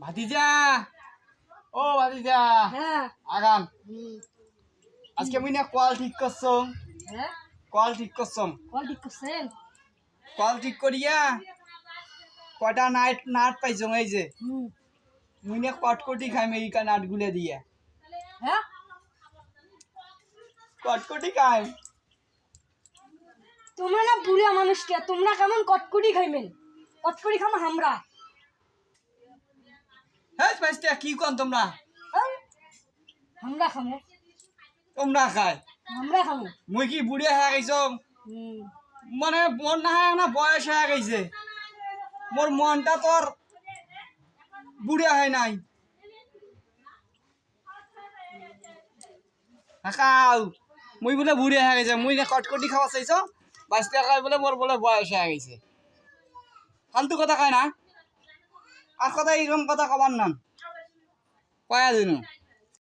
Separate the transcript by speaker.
Speaker 1: ভাতিজা! ও ভাতিজা!
Speaker 2: হ্যাঁ।
Speaker 1: আগান আজকে মুই না কল ঠিক
Speaker 2: হ্যাঁ?
Speaker 1: কল ঠিক
Speaker 2: কল ঠিক করছেন?
Speaker 1: কল ঠিক করিয়া কটা নাইট নাট পাইছম এই যে।
Speaker 2: হুম।
Speaker 1: মুই না কটকটি খাই মেরিকা নাট গুলে দিয়ে।
Speaker 2: হ্যাঁ?
Speaker 1: কটকটি খাই।
Speaker 2: তোমরা না বুড়া মানুষ কে তোমরা কেমন কটকুটি খাইবেন? কটকুটি খামা আমরা
Speaker 1: হ্যাঁ পাইস্তা কি কন তোমরা?
Speaker 2: আমরা খামো।
Speaker 1: তোমরা খাই
Speaker 2: আমরা খামো।
Speaker 1: মুই কি বুড়িয়া হয়ে গেছম মানে মন না হয় না বয়স হয়ে গেছে। মোর মনটা তোর বুড়িয়া হয় নাই। খাও মুই বলে বুড়িয়া হয়ে গেছে। মুই না কটকটি খাওয়া চাইছ। বাইশ টাকা খাই বলে মোর বলে বয়স হয়ে গেছে। ফালতু কথা কয় না। আর কথা এরকম কথা কবার নান কয়া দিনু।